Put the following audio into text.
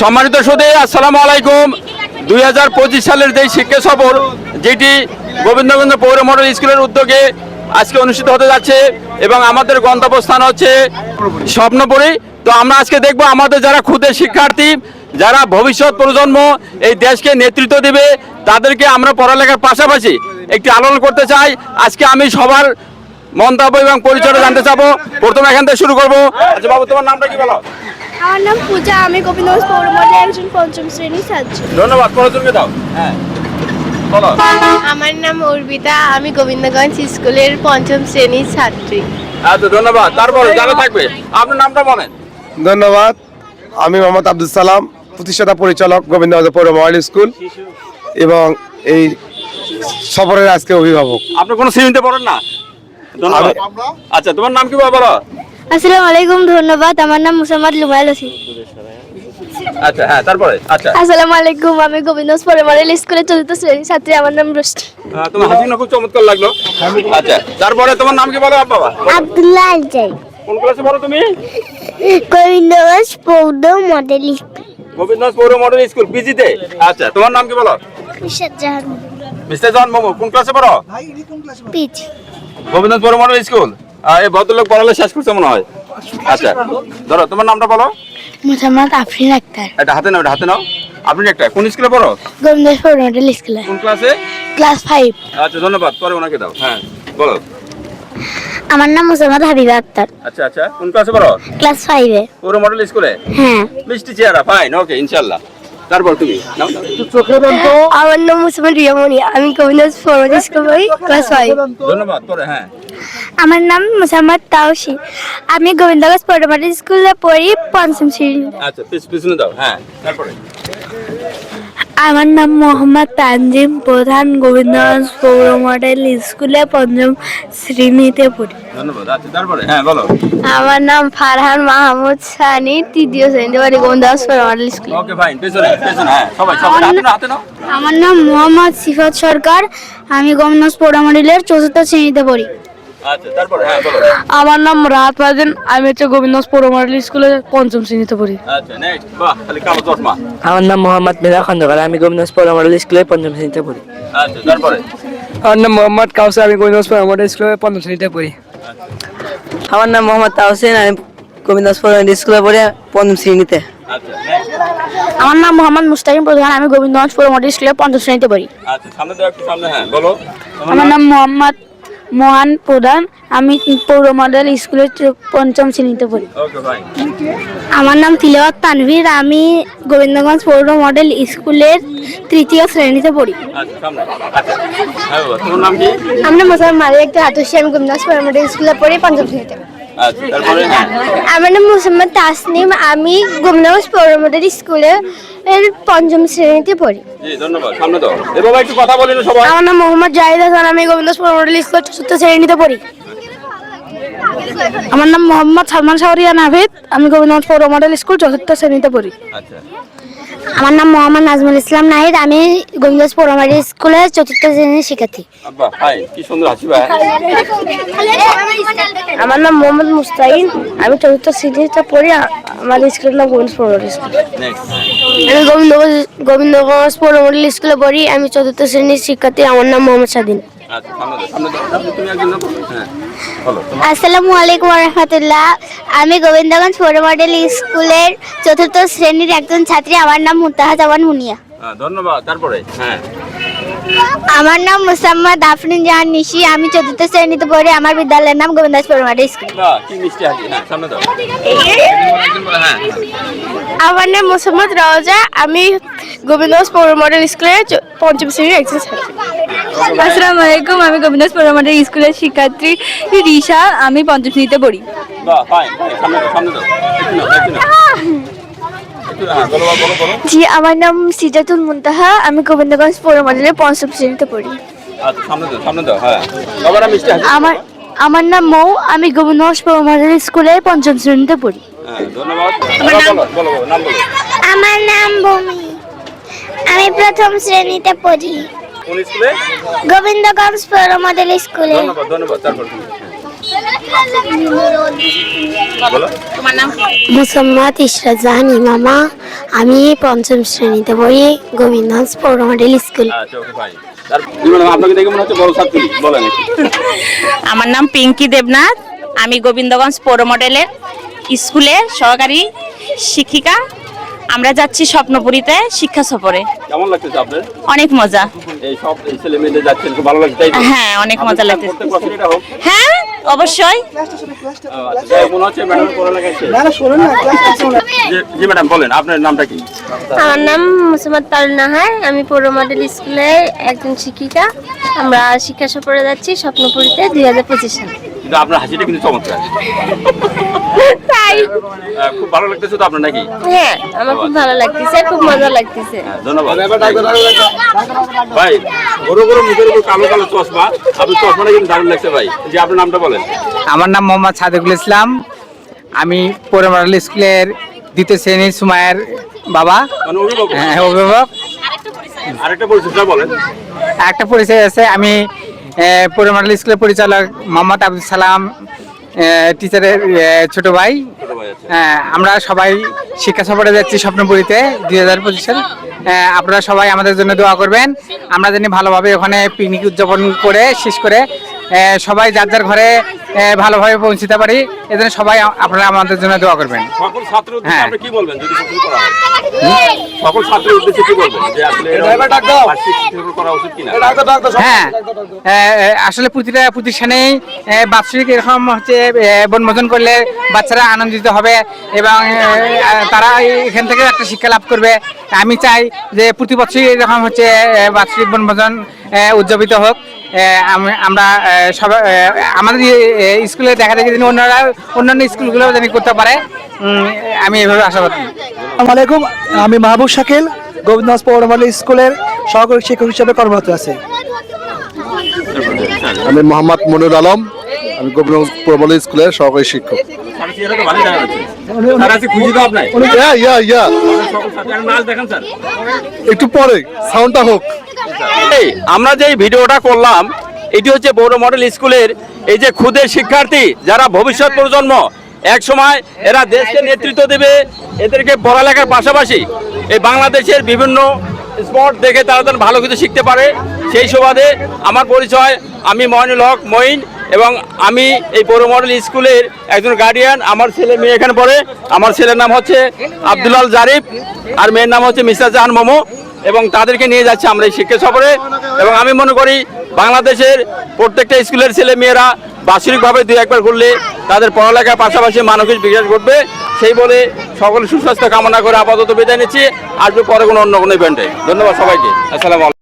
সম্মানিত সুদে, আসসালামু আলাইকুম। দুই হাজার পঁচিশ সালের যেই শিক্ষা সফর, যেটি গোবিন্দগঞ্জ পৌর মডেল স্কুলের উদ্যোগে আজকে অনুষ্ঠিত হতে যাচ্ছে এবং আমাদের গন্তব্যস্থান হচ্ছে স্বপ্নপুরী। তো আমরা আজকে দেখব আমাদের যারা ক্ষুদে শিক্ষার্থী, যারা ভবিষ্যৎ প্রজন্ম এই দেশকে নেতৃত্ব দেবে, তাদেরকে আমরা পড়ালেখার পাশাপাশি একটি আলোচনা করতে চাই। আজকে আমি সবার মন্তব্য এবং পরিচয় জানতে চাবো। প্রথমে এখান থেকে শুরু করব। আচ্ছা বাবু, তোমার নামটা কি বলো? আমার নাম পূজা আমি গোবিন্দগঞ্জ পৌর একজন পঞ্চম শ্রেণির ছাত্র। ধন্যবাদ পড়াশোনাকে দাও। হ্যাঁ। বলো। আমার নাম অর্পিতা আমি গোবিন্দগঞ্জ স্কুলের পঞ্চম শ্রেণির ছাত্রী। আচ্ছা ধন্যবাদ। তারপরে যারা থাকবে আপনার নামটা বলেন। ধন্যবাদ। আমি মোহাম্মদ আব্দুল সালাম প্রতিষ্ঠাতা পরিচালক গোবিন্দগঞ্জ পৌর মডেল স্কুল এবং এই সফরের আজকে অভিভাবক। আপনি কোনো শ্রেণীতে পড়েন না? আচ্ছা তোমার নাম কি বলো? আসসালামু আলাইকুম ধন্যবাদ। আমার নাম মুসাম্মদ লুমাইল হোসেন আচ্ছা হ্যাঁ তারপরে আচ্ছা। আসসালামু আলাইকুম আমি গোবিন্দগঞ্জ পৌর মডেল স্কুলের চতুর্থ শ্রেণির ছাত্রী আমার নাম রুষ্টি আহ, তোমার হাসি খুব চমৎকার লাগল। আচ্ছা তারপরে তোমার নাম কি বলো বাবা? আব্দুল্লাহ আলজাই কোন ক্লাসে পড়ো তুমি? গোবিন্দগঞ্জ পৌর মডেল গোবিন্দগঞ্জ পৌর মডেল স্কুল পিজিতে। আচ্ছা তোমার নাম কি বলো? স্কুল জাহান মিস্টার মোমো কোন ক্লাসে পড়ো? গোবিন্দগঞ্জ পৌর মডেল স্কুল। এই ভদ্রলোক পড়ালে শেষ করছে মনে হয়? আচ্ছা ধরো তোমার নামটা বলো। মুসাম্মদ আফরিন আক্তার। এটা হাতে নাও এটা হাতে নাও। আপনি একটা কোন স্কুলে পড়ো? গোবিন্দগঞ্জ মডেল স্কুলে। কোন ক্লাসে? Class five. আচ্ছা ধন্যবাদ পরে ওনাকে দাও। হ্যাঁ বলো। আমার নাম মুসাম্মদ হাবিবা আক্তার। আচ্ছা আচ্ছা কোন ক্লাসে পড়ো? ক্লাস ফাইভে। পৌর মডেল স্কুলে? হ্যাঁ। মিষ্টি চেহারা ফাইন ওকে ইনশাল্লাহ। তারপর তুমি। আমার নাম মুসলমান রিয়ামণি আমি Gobindaganj forward school class five. ধন্যবাদ পরে হ্যাঁ। আমার নাম মুসাম্মদ তাওসি আমি গোবিন্দগঞ্জ ফরমাল স্কুলে পড়ি পঞ্চম শ্রেণি আচ্ছা পিছনে দাও হ্যাঁ তারপরে। আমার নাম মোহাম্মদ তানজিম প্রধান গোবিন্দগঞ্জ পৌর মডেল স্কুলে পঞ্চম শ্রেণীতে পড়ি। ধন্যবাদ। আচ্ছা তারপরে? হ্যাঁ বলো। আমার নাম ফারহান মাহমুদ সানি তৃতীয় শ্রেণীতে পড়ি গোবিন্দগঞ্জ পৌর মডেল স্কুল। ওকে ফাইন পেছনে পেছনে হ্যাঁ সবাই সবাই হাতে নাও হাতে নাও। আমার নাম মোহাম্মদ সিফাত সরকার আমি গোবিন্দগঞ্জ পৌর মডেলের চতুর্থ শ্রেণীতে পড়ি। আচ্ছা তারপরে হ্যাঁ বলো। আমার নাম রাহাত ফারদিন আমি হচ্ছে গোবিন্দগঞ্জ পৌর স্কুলে পঞ্চম শ্রেণীতে পড়ি। আচ্ছা আমার নাম মোহাম্মদ মিরা খন্দকার আমি গোবিন্দগঞ্জ পৌর মডেল স্কুলে পঞ্চম শ্রেণীতে পড়ি। আচ্ছা আমার নাম মোহাম্মদ কাউসার আমি গোবিন্দগঞ্জ পৌর মডেল স্কুলে পঞ্চম শ্রেণীতে পড়ি। আমার নাম মোহাম্মদ তাহসিন আমি গোবিন্দগঞ্জ পৌর স্কুলে পড়ি পঞ্চম শ্রেণীতে। আচ্ছা আমার নাম মোহাম্মদ মুস্তাকিম প্রধান আমি গোবিন্দগঞ্জ পৌর স্কুলে পঞ্চম শ্রেণীতে পড়ি। আচ্ছা হ্যাঁ আমার নাম মোহাম্মদ মোহান প্রধান। আমি পৌর মডেল স্কুলের পঞ্চম শ্রেণীতে পড়ি। আমার নাম তিলওয়াত তানভীর। আমি গোবিন্দগঞ্জ পৌর মডেল স্কুলের তৃতীয় শ্রেণীতে পড়ি। আমার সামনে। আচ্ছা। হ্যাঁ বাবা তোমার নাম মারিয়া আমরা একটা আতসী আমি গোবিন্দগঞ্জ পৌর মডেল স্কুলে পড়ি পঞ্চম শ্রেণীতে। আচ্ছা আমার নাম মোসাম্মদ তাসনিম আমি গোবিন্দগঞ্জ পৌর মডেল স্কুলে এর পঞ্চম শ্রেণীতে পড়ি। ধন্যবাদ সামনে দাও। এ একটু কথা বলেন সবাই। আমার নাম মোহাম্মদ জাহিদ হাসান আমি গোবিন্দাস পৌর মডেল স্কুলের চতুর্থ শ্রেণীতে পড়ি। আমার নাম মোহাম্মদ সালমান শাহরিয়া নাভিদ আমি গোবিন্দ পৌর মডেল স্কুল চতুর্থ শ্রেণীতে পড়ি। আচ্ছা। আমার নাম মোহাম্মদ নাজমুল ইসলাম নাহিদ। আমি গোবিন্দগঞ্জ পৌর স্কুলে চতুর্থ শ্রেণির শিক্ষার্থী। আব্বা হাই কি সুন্দর হাসি ভাই। আমার নাম মোহাম্মদ মুস্তাহিন। আমি চতুর্থ শ্রেণীতে পড়ি আমার স্কুলের নাম গোবিন্দ পৌর মডেল স্কুল আমি গোবিন্দগঞ্জ গোবিন্দগঞ্জ পৌর মডেল স্কুলে পড়ি। আমি চতুর্থ শ্রেণির শিক্ষার্থী। আমার নাম মোহাম্মদ স্বাধীন। আচ্ছা হ্যাঁ আসসালামু আলাইকুম রহমতুল্লাহ আমি গোবিন্দগঞ্জ পৌর মডেল স্কুলের চতুর্থ শ্রেণির একজন ছাত্রী। আমার নাম মুতাহা জামান মুনিয়া। হ্যাঁ ধন্যবাদ। তারপরে? হ্যাঁ। আমার নাম মুসাম্মদ আফরিন জাহান নিশি। আমি চতুর্থ শ্রেণীতে পড়ি। আমার বিদ্যালয়ের নাম গোবিন্দগঞ্জ পৌর মডেল স্কুল। হ্যাঁ হ্যাঁ। আমার নাম মোসাম্মদ রওজা। আমি গোবিন্দগঞ্জ পৌর মডেল স্কুলের পঞ্চম শ্রেণির একজন ছাত্রী। আসসালামু আলাইকুম আমি গোবিন্দগঞ্জ পৌর মডেল স্কুলের শিক্ষার্থী রিশা আমি পঞ্চম শ্রেণীতে পড়ি। জি আমার নাম সিজাতুল মুন্তাহা আমি গোবিন্দগঞ্জ পৌর মডেলের পঞ্চম শ্রেণীতে পড়ি। আচ্ছা সামনে দাও সামনে দাও হ্যাঁ। আমার আমার নাম মৌ আমি গোবিন্দগঞ্জ পৌর মডেল স্কুলের পঞ্চম শ্রেণীতে পড়ি। হ্যাঁ ধন্যবাদ। বলো বলো বলো বলো, নাম বলো। আমার নাম ভূমি আমি প্রথম শ্রেণীতে পড়ি। কোন স্কুলে? গোবিন্দগঞ্জ পৌর মডেল স্কুলে। ধন্যবাদ ধন্যবাদ তারপর। ইশরাত জাহান ইমামা আমি পঞ্চম শ্রেণীতে পড়ি গোবিন্দগঞ্জ পৌর মডেল স্কুল। আচ্ছা ওকে ভাই তার ম্যাডাম আপনাকে দেখে মনে হচ্ছে বড় ছাত্রী বলেন। একটু। আমার নাম পিঙ্কি দেবনাথ আমি গোবিন্দগঞ্জ পৌর মডেলের স্কুলে সহকারী শিক্ষিকা। আমরা যাচ্ছি স্বপ্নপুরীতে শিক্ষা সফরে। কেমন লাগতেছে আপনার অনেক মজা। এই সব ছেলে মেয়েদের যাচ্ছেন খুব ভালো লাগছে হ্যাঁ অনেক মজা লাগতেছে। হোক। হ্যাঁ অবশ্যই। আচ্ছা, জি ম্যাডাম বলেন আপনার নামটা কি? আমার নাম মুসাম্মদ তাল নাহার আমি পৌর মডেল স্কুলে একজন শিক্ষিকা। আমরা শিক্ষা সফরে যাচ্ছি স্বপ্নপুরীতে দুই হাজার পঁচিশ সালে। কিন্তু আপনার হাসিটা কিন্তু চমৎকার। তাই? খুব ভালো লাগতেছে তো আপনার নাকি? হ্যাঁ আমার খুব ভালো লাগতেছে খুব মজা লাগতেছে। ধন্যবাদ। ভাই বড় বড় মুখের উপর কালো কালো চশমা আপনার চশমাটা কিন্তু দারুণ লাগছে ভাই। যে আপনার নামটা বলেন। আমার নাম মোহাম্মদ সাদেকুল ইসলাম। আমি পৌর মডেল স্কুলের দ্বিতীয় শ্রেণির সুমায়ের বাবা। মানে অভিভাবক। হ্যাঁ, অভিভাবক। আরেকটা পরিচয়টা বলেন। একটা পরিচয় আছে আমি পৌর মডেল স্কুলের পরিচালক মোহাম্মদ আব্দুল সালাম টিচারের ছোট ভাই। হ্যাঁ, আমরা সবাই শিক্ষা সফরে যাচ্ছি স্বপ্নপুরীতে দুই হাজার পঁচিশ সাল আপনারা সবাই আমাদের জন্য দোয়া করবেন। আমরা জানি ভালোভাবে ওখানে পিকনিক উদযাপন করে শেষ করে সবাই যার যার ঘরে ভালোভাবে পৌঁছতে পারি। এজন্য সবাই আপনারা আমাদের জন্য দোয়া করবেন। সকল হ্যাঁ। কি বলবেন? যদি করা হয়। সকল ছাত্রের উদ্দেশ্যে কি বলবেন? যে আসলে করা উচিত কিনা? হ্যাঁ। আসলে প্রতিটা প্রতিষ্ঠানেই বাৎসরিক এরকম হচ্ছে বনভোজন করলে বাচ্চারা আনন্দিত হবে এবং তারা এখান থেকে একটা শিক্ষা লাভ করবে। আমি চাই যে প্রতি বছরই এরকম হচ্ছে বাৎসরিক বনভোজন উদযাপিত হোক। আমরা সবাই আমাদের স্কুলে দেখা দেখি যেন অন্যরা অন্যান্য স্কুলগুলোও যেন করতে পারে। আমি এভাবে আশাবাদী। আসসালামু আলাইকুম আমি মাহবুব শাকিল গোবিন্দগঞ্জ পৌর মডেল স্কুলের সহকারী শিক্ষক হিসেবে কর্মরত আছি। আমি মোহাম্মদ মনির আলম আমি গোবিন্দগঞ্জ প্রবল স্কুলের সহকারী শিক্ষক। ইয়া ইয়া ইয়া একটা পরে সাউন্ডটা হোক। আমরা যে ভিডিওটা করলাম, এটি হচ্ছে বড় মডেল স্কুলের এই যে খুদের শিক্ষার্থী যারা ভবিষ্যৎ প্রজন্ম এক সময় এরা দেশকে নেতৃত্ব দেবে, এদেরকে পড়ালেখার পাশাপাশি এই বাংলাদেশের বিভিন্ন স্পট দেখে তারা যেন ভালো কিছু শিখতে পারে। সেই সুবাদে আমার পরিচয়, আমি ময়নুল হক, মঈন। এবং আমি এই পৌর মডেল স্কুলের একজন গার্ডিয়ান আমার ছেলে মেয়ে এখানে পড়ে। আমার ছেলের নাম হচ্ছে আব্দুলাল জারিফ, আর মেয়ের নাম হচ্ছে মিস্টার জাহান মোমো। এবং তাদেরকে নিয়ে যাচ্ছে আমরা এই শিক্ষা সফরে। এবং আমি মনে করি, বাংলাদেশের প্রত্যেকটা স্কুলের ছেলে মেয়েরা বাৎসরিকভাবে দুই একবার ঘুরলে তাদের পড়ালেখার পাশাপাশি মানসিক বিকাশ ঘটবে। সেই বলে সকল সুস্বাস্থ্য কামনা করে আপাতত বিদায় নিচ্ছি। আসবে পরে কোনো অন্য কোনো ইভেন্টে ধন্যবাদ সবাইকে। আসসালামু